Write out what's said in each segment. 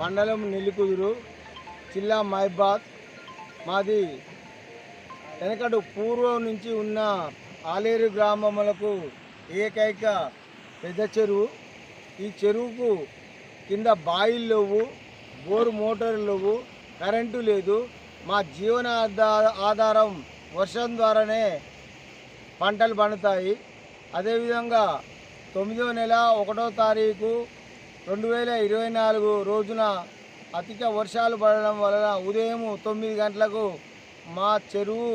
మండలం నెల్లికుదురు జిల్లా మైబాద్ మాది వెనకడు పూర్వం నుంచి ఉన్న ఆలేరు గ్రామములకు ఏకైక పెద్ద చెరువు. ఈ చెరువుకు కింద బాయిలు లేవు బోరు మోటార్లు లేవు కరెంటు లేదు. మా జీవన ఆధారం వర్షం ద్వారానే పంటలు పండుతాయి. అదేవిధంగా తొమ్మిదో నెల ఒకటో తారీఖు రెండు వేల ఇరవై నాలుగు రోజున అధిక వర్షాలు పడడం వలన ఉదయం తొమ్మిది గంటలకు మా చెరువు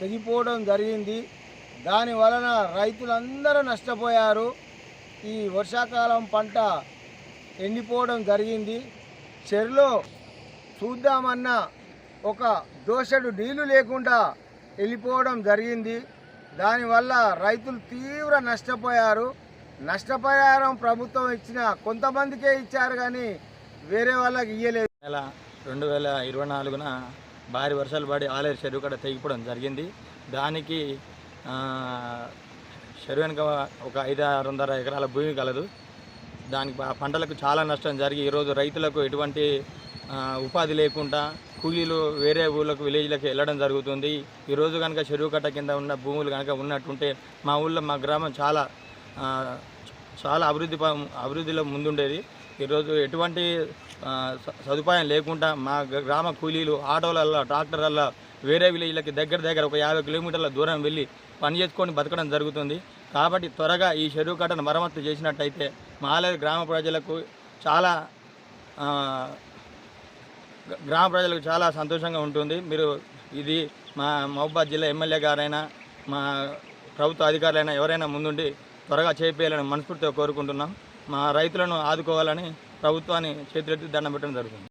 తెగిపోవడం జరిగింది. దాని వలన రైతులందరూ నష్టపోయారు. ఈ వర్షాకాలం పంట ఎండిపోవడం జరిగింది. చెరులో చూద్దామన్న ఒక దోషడు నీళ్ళు లేకుండా వెళ్ళిపోవడం జరిగింది. దానివల్ల రైతులు తీవ్ర నష్టపోయారు. నష్టపరిహారం ప్రభుత్వం ఇచ్చిన కొంతమందికే ఇచ్చారు కానీ వేరే వాళ్ళకి ఇయ్యలేదు. నెల రెండు వేల ఇరవై నాలుగున భారీ వర్షాలు పడి ఆలేరు చెరువు కూడా తెగిపోవడం జరిగింది. దానికి చెరువు వెనుక ఒక ఐదు ఆరున్నర ఎకరాల భూమి కలదు. దానికి పంటలకు చాలా నష్టం జరిగి ఈరోజు రైతులకు ఎటువంటి ఉపాధి లేకుండా కూలీలు వేరే ఊళ్ళకు విలేజ్లకు వెళ్ళడం జరుగుతుంది. ఈరోజు కనుక చెరువు కట్ట కింద ఉన్న భూములు కనుక ఉన్నట్టుంటే మా ఊళ్ళో మా గ్రామం చాలా చాలా అభివృద్ధి అభివృద్ధిలో ముందుండేది. ఈరోజు ఎటువంటి స- సదుపాయం లేకుండా మా గ్రామ కూలీలు ఆటోలల్లో ట్రాక్టర్లల్లో వేరే విలేజ్లకి దగ్గర దగ్గర ఒక యాభై కిలోమీటర్ల దూరం వెళ్ళి పని చేసుకొని బతకడం జరుగుతుంది. కాబట్టి త్వరగా ఈ చెరువు కట్టను మరమ్మతు చేసినట్టయితే మాలేరు గ్రామ ప్రజలకు చాలా గ్రామ ప్రజలకు చాలా సంతోషంగా ఉంటుంది. మీరు ఇది మా మహబాద్ జిల్లా ఎమ్మెల్యే గారైనా మా ప్రభుత్వ అధికారులైనా ఎవరైనా ముందుండి త్వరగా చేపేయాలని మనస్ఫూర్తిగా కోరుకుంటున్నాం. మా రైతులను ఆదుకోవాలని ప్రభుత్వాన్ని చేతులెత్తి దండం పెట్టడం జరుగుతుంది.